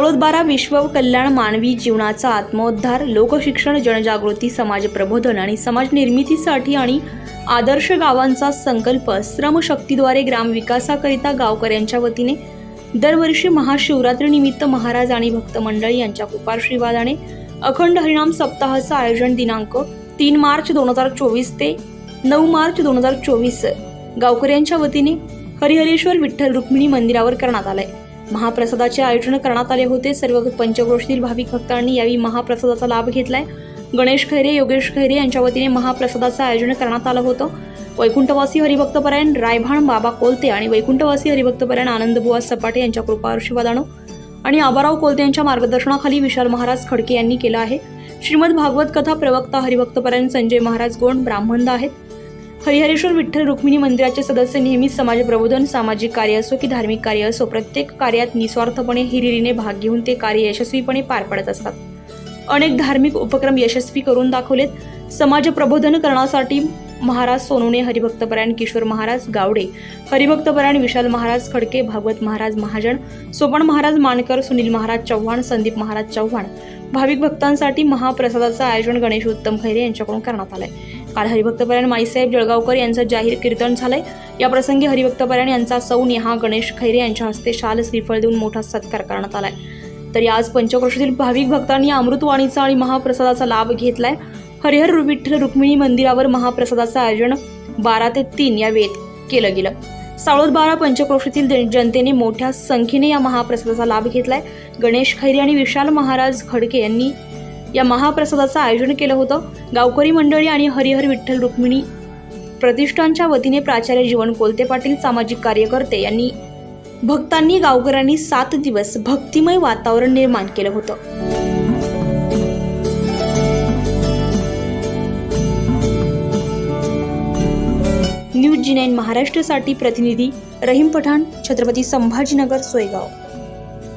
सावळदबारा विश्व कल्याण मानवी जीवनाचा आत्मोद्धार लोकशिक्षण जनजागृती समाज प्रबोधन आणि समाज निर्मितीसाठी आणि आदर्श गावांचा संकल्प श्रमशक्तीद्वारे ग्रामविकासाकरिता गावकऱ्यांच्या वतीने दरवर्षी महाशिवरात्रीनिमित्त महाराज आणि भक्त मंडळी यांच्या कृपाशीर्वादाने अखंड हरिणाम सप्ताहाचं आयोजन दिनांक तीन मार्च दोन हजार चोवीस ते नऊ मार्च दोन हजार चोवीस गावकऱ्यांच्या वतीने हरिहरेश्वर विठ्ठल रुक्मिणी मंदिरावर करण्यात आलंय. महाप्रसादाचे आयोजन करण्यात आले होते. सर्व पंचक्रोशीतील भाविक भक्तांनी यावेळी महाप्रसादाचा लाभ घेतलाय. गणेश खैरे योगेश खैरे यांच्या वतीने महाप्रसादाचं आयोजन करण्यात आलं होतं. वैकुंठवासी हरिभक्तपरायण रायभाण बाबा कोलते आणि वैकुंठवासी हरिभक्तपरायण आनंदबुवा सपाटे यांच्या कृपा आशीर्वादानं आणि आबाराव कोलते यांच्या मार्गदर्शनाखाली विशाल महाराज खडके यांनी केलं आहे. श्रीमद भागवत कथा प्रवक्ता हरिभक्तपरायण संजय महाराज गोंड ब्राह्मण आहेत. हरिहरेश्वर विठ्ठल रुक्मिणी मंदिराचे सदस्य नेहमीच समाज प्रबोधन सामाजिक कार्य असो की धार्मिक कार्य असो प्रत्येक कार्यात निस्वार्थपणे हिरिरीने भाग घेऊन ते कार्य यशस्वीपणे पार पाडत असतात. अनेक धार्मिक उपक्रम यशस्वी करून दाखवलेत. समाज प्रबोधन करण्यासाठी महाराज सोनूने हरिभक्तपरायण किशोर महाराज गावडे हरिभक्तपरायण विशाल महाराज खडके भागवत महाराज महाजन सोपण महाराज मानकर सुनील महाराज चव्हाण संदीप महाराज चव्हाण. भाविक भक्तांसाठी महाप्रसादाचं आयोजन गणेश उत्तम खैरे यांच्याकडून करण्यात आलंय. काल हरिभक्तपरायण माईसाहेब जळगावकर यांचं जाहीर कीर्तन झालंय. या प्रसंगी हरिभक्तपरायण यांचा सौ नेहा गणेश खैरे यांच्या हस्ते शाल श्रीफळ देऊन मोठा सत्कार करण्यात आलाय. तर आज पंचक्रोशीतील भाविक भक्तांनी अमृतवाणीचा आणि महाप्रसादाचा लाभ घेतलाय. हरिहर विठ्ठल रुक्मिणी मंदिरावर महाप्रसादाचं आयोजन बारा ते तीन या वेळेत केलं गेलं. सावळद बारा पंचक्रोशीतील जन- जनतेने मोठ्या संख्येने या महाप्रसादाचा लाभ घेतलाय. गणेश खैरे आणि विशाल महाराज खडके यांनी या महाप्रसादाचं आयोजन केलं होतं. गावकरी मंडळी आणि हरिहर विठ्ठल रुक्मिणी प्रतिष्ठानच्या वतीने प्राचार्य जीवन कोलते पाटील सामाजिक कार्यकर्ते यांनी भक्तांनी गावकऱ्यांनी सात दिवस भक्तिमय वातावरण निर्माण केलं होतं. न्यूज जी नाईन महाराष्ट्रासाठी प्रतिनिधी रहीम पठाण छत्रपती संभाजीनगर सोयगाव.